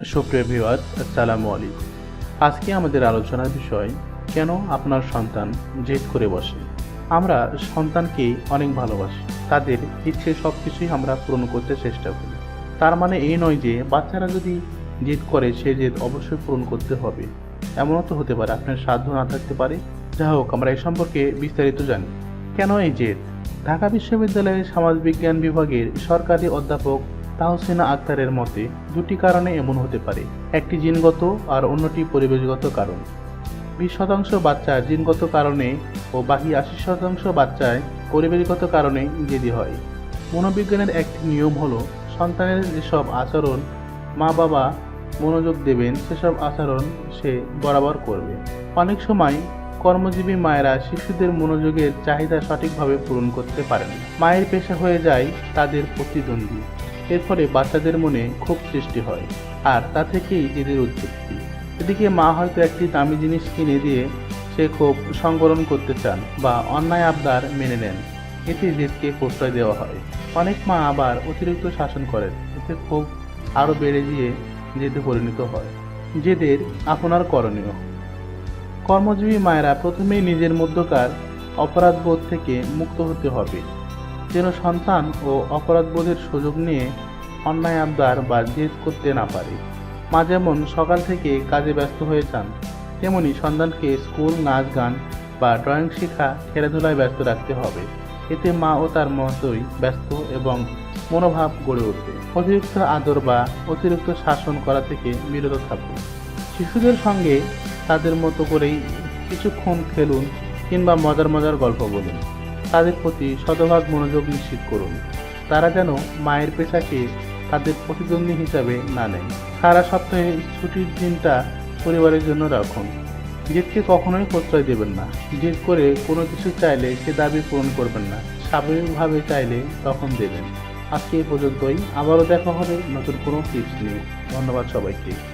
সুপ্রিয় ভিওয়াজ আসসালামু আলাইকুম। আজকে আমাদের আলোচনার বিষয়, কেন আপনার সন্তান জেদ করে বসে? আমরা সন্তানকে অনেক ভালোবাসি, তাদের ইচ্ছে সব কিছুই আমরা পূরণ করতে চেষ্টা করি। তার মানে এই নয় যে বাচ্চারা যদি জেদ করে, সে জেদ অবশ্যই পূরণ করতে হবে। এমনও তো হতে পারে, আপনার সাধ্য না থাকতে পারে। যা হোক, আমরা এই সম্পর্কে বিস্তারিত জানি। কেন এই জেদ? ঢাকা বিশ্ববিদ্যালয়ের সমাজবিজ্ঞান বিভাগের সরকারি অধ্যাপক তাহসিনা আক্তারের মতে, দুটি কারণে এমন হতে পারে, একটি জিনগত আর অন্যটি পরিবেশগত কারণ। বিশ শতাংশ বাচ্চা জিনগত কারণে ও বাকি আশি শতাংশ বাচ্চায় পরিবেশগত কারণে জেদি হয়। মনোবিজ্ঞানের একটি নিয়ম হলো, সন্তানের যেসব আচরণ মা বাবা মনোযোগ দেবেন, সেসব আচরণ সে বরাবর করবে। অনেক সময় কর্মজীবী মায়েরা শিশুদের মনোযোগের চাহিদা সঠিকভাবে পূরণ করতে পারেন। মায়ের পেশা হয়ে যায় তাদের প্রতিদ্বন্দ্বী। এর ফলে বাচ্চাদের মনে ক্ষোভ সৃষ্টি হয়, আর তা থেকেই এদের উৎপত্তি। এদিকে মা হয়তো একটি দামি জিনিস কিনে দিয়ে সে ক্ষোভ সংবরণ করতে চান বা অন্যায় আবদার মেনে নেন। এতে জেদকে প্রশ্রয় দেওয়া হয়। অনেক মা আবার অতিরিক্ত শাসন করেন। এতে ক্ষোভ আরও বেড়ে গিয়ে জেদে পরিণত হয়। জেদের আপনার করণীয়। কর্মজীবী মায়েরা প্রথমেই নিজের মধ্যকার অপরাধবোধ থেকে মুক্ত হতে হবে। যেন সন্তান ও অপরাধবোধের সুযোগ নিয়ে অন্যায় আবদার বা জেদ করতে না পারে। মা যেমন সকাল থেকে কাজে ব্যস্ত হয়ে যান, তেমনি সন্তানকে স্কুল নাচ গান বা ড্রয়িং শেখা, খেলাধুলায় ব্যস্ত রাখতে হবে। এতে মা ও তার মতোই ব্যস্ত এবং মনোভাব গড়ে উঠবে। অতিরিক্ত আদর বা অতিরিক্ত শাসন করা থেকে বিরত থাকুন। শিশুদের সঙ্গে তাদের মতো করেই কিছুক্ষণ খেলুন কিংবা মজার মজার গল্প বলুন। তাদের প্রতি শতভাগ মনোযোগ নিশ্চিত করুন। তারা যেন মায়ের পেশাকে তাদের প্রতিদ্বন্দ্বী হিসাবে না নেয়। সারা সপ্তাহে ছুটির দিনটা পরিবারের জন্য রাখুন। জেদকে কখনোই প্রশ্রয় দেবেন না। জেদ করে কোনো কিছু চাইলে সে দাবি পূরণ করবেন না। স্বাভাবিকভাবে চাইলে তখন দেবেন। আজকে এই পর্যন্তই। আবারও দেখা হবে নতুন কোনো টিপস নিয়ে। ধন্যবাদ সবাইকে।